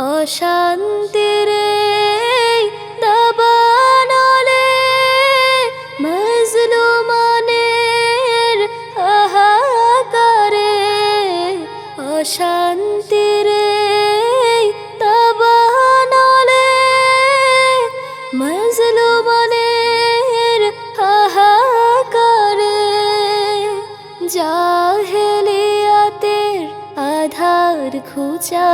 অশান্তির দাবানলে মজলুমানের হাহাকারে। অশান্তির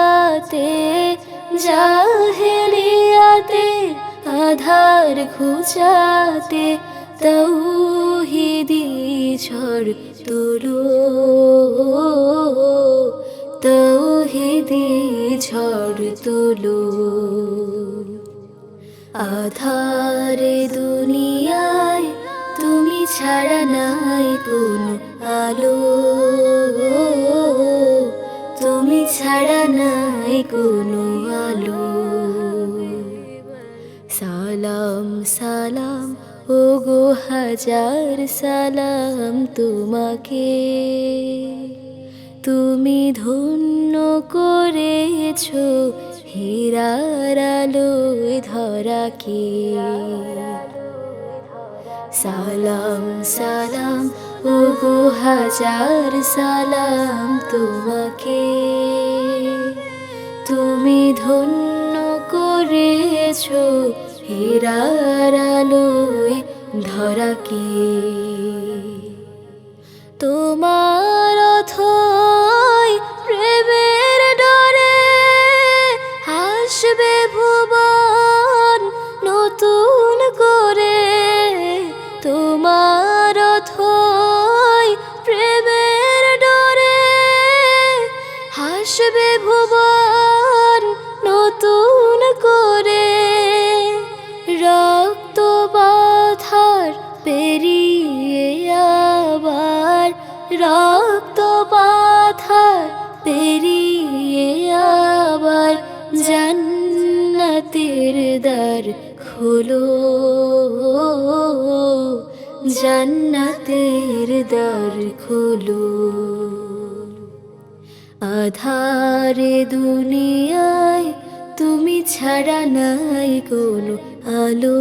খুঁচাতে জাহেলিয়াতের আধার খুঁচাতে, তৌহিদি ঝড় তুলো। তৌহিদি ঝড় তুলো। আধারে দুনিয়ায় তুমি ছাড়া নাই কোনো আলো। কোনো আলো। সালাম সালাম ও গো হাজার সালাম তোমাকে। তুমি ধন্য করেছ হীরার আলোয় ধরাকে। সালাম সালাম ও গো হাজার সালাম তোমাকে। তুমি ধন্য করেছ হীরার আলোয় ধরাকে তোমার রক্ত বাধার পেরিয়ে আবার জান্নাতের দ্বার খোলো। জান্নাতের দ্বার খোলো। আধারে দুনিয়ায় তুমি ছাড়া নাই কোনো আলো।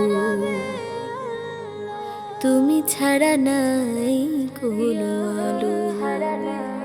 তুমি ছাড়া নাই কোনো আলো।